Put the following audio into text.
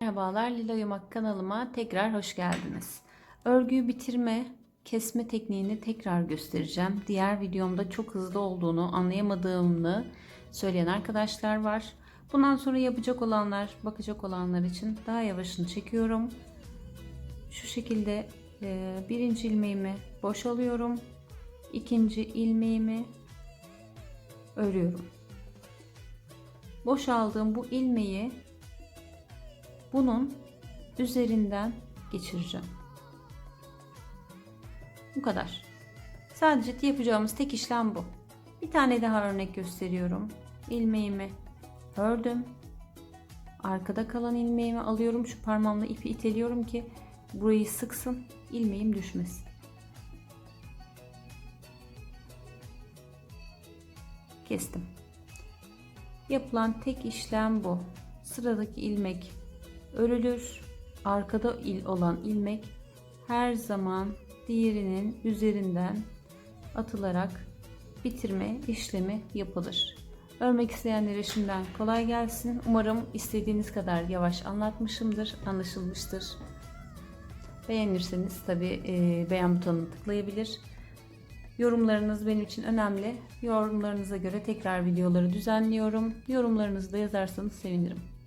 Merhabalar Lila Yumak kanalıma tekrar hoş geldiniz. Örgüyü bitirme, kesme tekniğini tekrar göstereceğim. Diğer videomda çok hızlı olduğunu anlayamadığımı söyleyen arkadaşlar var. Bundan sonra yapacak olanlar, bakacak olanlar için daha yavaşını çekiyorum. Şu şekilde e, birinci ilmeğimi boşalıyorum. ikinci ilmeğimi örüyorum. Boşaldığım bu ilmeği bunun üzerinden geçireceğim. Bu kadar. Sadece yapacağımız tek işlem bu. Bir tane daha örnek gösteriyorum. İlmeğimi ördüm. Arkada kalan ilmeğimi alıyorum. Şu parmağımla ipi iteliyorum ki burayı sıksın. ilmeğim düşmesin. Kestim. Yapılan tek işlem bu. Sıradaki ilmek örülür. Arkada il olan ilmek her zaman diğerinin üzerinden atılarak bitirme işlemi yapılır. Örmek isteyenlere şimdiden kolay gelsin. Umarım istediğiniz kadar yavaş anlatmışımdır, anlaşılmıştır. Beğenirseniz tabi beğen butonuna tıklayabilir. Yorumlarınız benim için önemli. Yorumlarınıza göre tekrar videoları düzenliyorum. Yorumlarınızı da yazarsanız sevinirim.